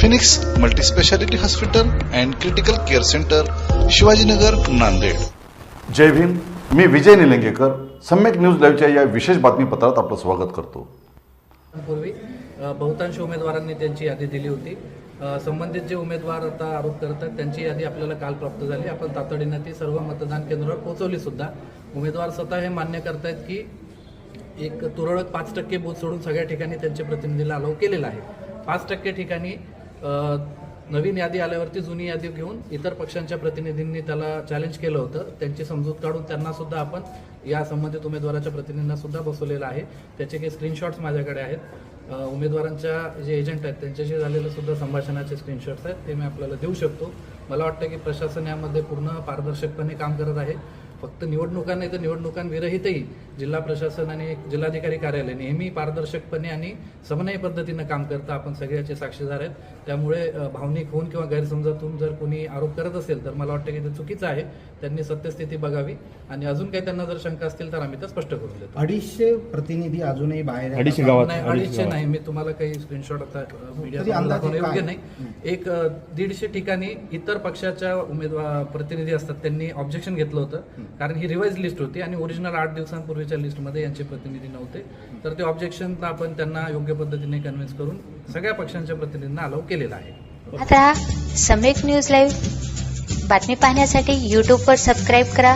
Phoenix multispeciality hospital and critical care centre Shivajinagar Nanded. जय भीम मी Vijay Nilangekar Samyak news लाईव्हच्या या विशेष बातमीपत्रात आपलं स्वागत करतो. पूर्वी बहुतांश उमेदवारांनी त्यांची यादी दिली होती. संबंधित जे उमेदवार आता आरोप करतात त्यांची यादी आपल्याला काल प्राप्त झाली. आपण तातडीनं ती सर्व मतदान केंद्रावर पोहोचवली सुद्धा. उमेदवार स्वतः हे मान्य करतायत की एक तुरळक पाच टक्के बूथ सोडून सगळ्या ठिकाणी त्यांच्या प्रतिनिधीला अलाव केलेला आहे. पाच टक्के ठिकाणी नवीन यादी आल्यावरती जुनी यादी घेऊन इतर पक्षांच्या प्रतिनिधींनी त्याला चॅलेंज केलं होतं. त्यांची समजूत काढून त्यांना सुद्धा आपण या संबंधित उमेदवाराच्या प्रतिनिधींना सुद्धा बसवलेलं आहे. त्याचे काही स्क्रीनशॉट्स माझ्याकडे आहेत. उमेदवारांच्या जे एजंट आहेत त्यांच्याशी झालेलं सुद्धा संभाषणाचे स्क्रीनशॉट्स आहेत. ते मी आपल्याला देऊ शकतो. मला वाटतं की प्रशासन यामध्ये पूर्ण पारदर्शकपणे काम करत आहे. फक्त निवडणुका नाही तर निवडणुकांविरहितही जिल्हा प्रशासन आणि जिल्हाधिकारी कार्यालय नेहमी पारदर्शकपणे आणि समन्वय पद्धतीनं काम करतं. आपण सगळ्याचे साक्षीदार आहेत. त्यामुळे भावनिक होऊन किंवा गैरसमजातून जर कोणी आरोप करत असेल तर मला वाटतं की ते चुकीचं आहे. त्यांनी सत्यस्थिती बघावी आणि अजून काही त्यांना जर शंका असतील तर आम्ही त्या स्पष्ट करून देतो. अडीचशे प्रतिनिधी अजूनही बाहेर. अडीचशे नाही अडीचशे नाही. मी तुम्हाला काही स्क्रीनशॉट आता मीडिया योग्य? नाही. एक दीडशे ठिकाणी इतर पक्षाच्या उमेदवार प्रतिनिधी असतात. त्यांनी ऑब्जेक्शन घेतलं होतं. कारण ही रिवाईज लिस्ट होती आणि ओरिजिनल आठ दिवसांपूर्वीच्या लिस्टमध्ये यांचे प्रतिनिधी नव्हते. तर ते ऑब्जेक्शन आपण त्यांना योग्य पद्धतीने कन्व्हिन्स करून सगळ्या पक्षांच्या प्रतिनिधींना अलाव केलेला आहे. आता सम्यक न्यूज लाईव्ह बातमी पाहण्यासाठी यूट्यूबवर सबस्क्राईब करा.